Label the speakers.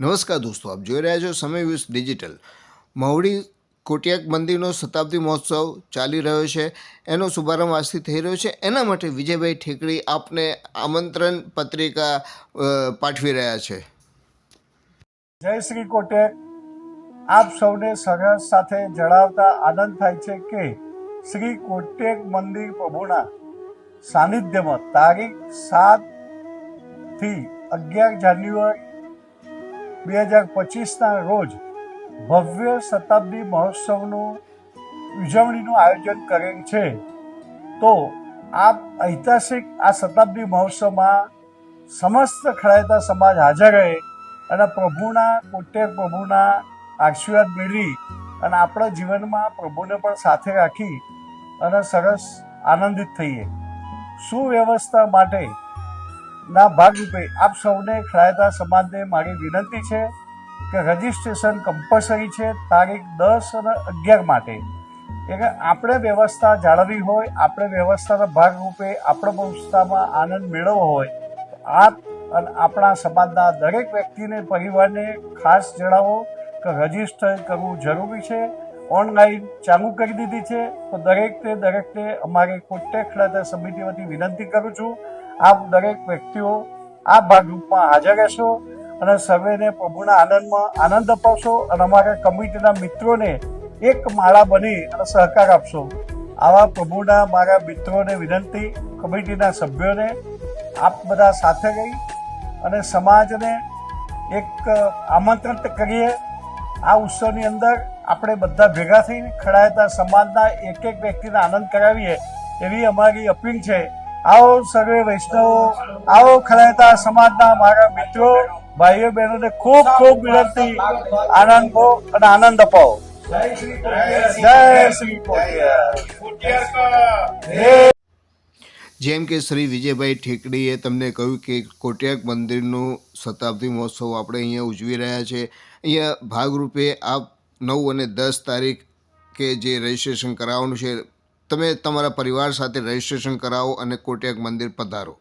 Speaker 1: નમસ્કાર દોસ્તો, આપ જોઈ રહ્યા છો સમય વ્યૂઝ ડિજિટલ. મહુડી કોટિયાક મંદિરનો શતાબ્દી મહોત્સવ ચાલી રહ્યો છે. એનો શુભારંભ આજથી થઈ રહ્યો છે. એના માટે વિજયભાઈ ઠેકડી આપને આમંત્રણ પત્રિકા પાઠવી રહ્યા છે.
Speaker 2: જય શ્રી કોટેક આપ સૌને સરસ સાથે જણાવતા આનંદ થાય છે કે શ્રી કોટેક મંદિર પ્રભુના સાનિધ્યમાં તારીખ સાતથી અગિયાર જાન્યુઆરી બે હજાર પચીસના રોજ ભવ્ય શતાબ્દી મહોત્સવનું ઉજવણીનું આયોજન કરેલ છે. તો આપ ઐતિહાસિક આ શતાબ્દી મહોત્સવમાં સમસ્ત ખડાયતા સમાજ હાજર રહે અને પ્રભુના, કોટેક પ્રભુના આશીર્વાદ મેળવી અને આપણા જીવનમાં પ્રભુને પણ સાથે રાખી અને સરસ આનંદિત થઈએ. સુવ્યવસ્થા માટે ના ભાગરૂપે આપ સૌને ખડાયતા સમાજને મારી વિનંતી છે કે રજિસ્ટ્રેશન કમ્પલસરી છે તારીખ દસ અને અગિયાર માટે. એટલે આપણે વ્યવસ્થા જાળવવી હોય, આપણે વ્યવસ્થાના ભાગરૂપે આપણા વ્યવસ્થામાં આનંદ મેળવવો હોય આપ અને આપણા સમાજના દરેક વ્યક્તિને, પરિવારને ખાસ જણાવો કે રજિસ્ટર કરવું જરૂરી છે. ઓનલાઈન ચાલુ કરી દીધી છે. તો દરેકને દરેકને અમારે કોન્ટેક્ટ ખડાતા સમિતિ વતી વિનંતી કરું છું. આપ દરેક વ્યક્તિઓ આ ભાગરૂપમાં હાજર રહેશો અને સર્વેને પ્રભુના આનંદમાં આનંદ અપાવશો અને અમારા કમિટીના મિત્રોને એક માળા બની અને સહકાર આપશો. આવા પ્રભુના, મારા મિત્રોને વિનંતી, કમિટીના સભ્યોને આપ બધા સાથે રહી અને સમાજને એક આમંત્રિત કરીએ. આ ઉત્સવની અંદર આપણે બધા ભેગા થઈને ખડાયતા સમાજના એક એક વ્યક્તિને આનંદ કરાવીએ એવી અમારી અપીલ છે. આવો સર્વે વૈષ્ણવો આવો ખડાયતા સમાજના મારા મિત્રો ભાઈઓ બહેનોને ખૂબ ખૂબ વિનંતી આનંદ પો અને આનંદ અપાવો. જય શ્રી કોટિયા
Speaker 1: જેમ કે શ્રી વિજયભાઈ ઠેકડીએ તમને કહ્યું કે કોટિયાક મંદિરનું શતાબ્દી મહોત્સવ આપણે અહીંયા ઉજવી રહ્યા છે. અહીંયા ભાગરૂપે આપ નવ અને દસ તારીખ કે જે રજિસ્ટ્રેશન કરાવવાનું છે, તમે તમારા પરિવાર સાથે રજિસ્ટ્રેશન કરાવો અને કોટિયાક મંદિર પધારો.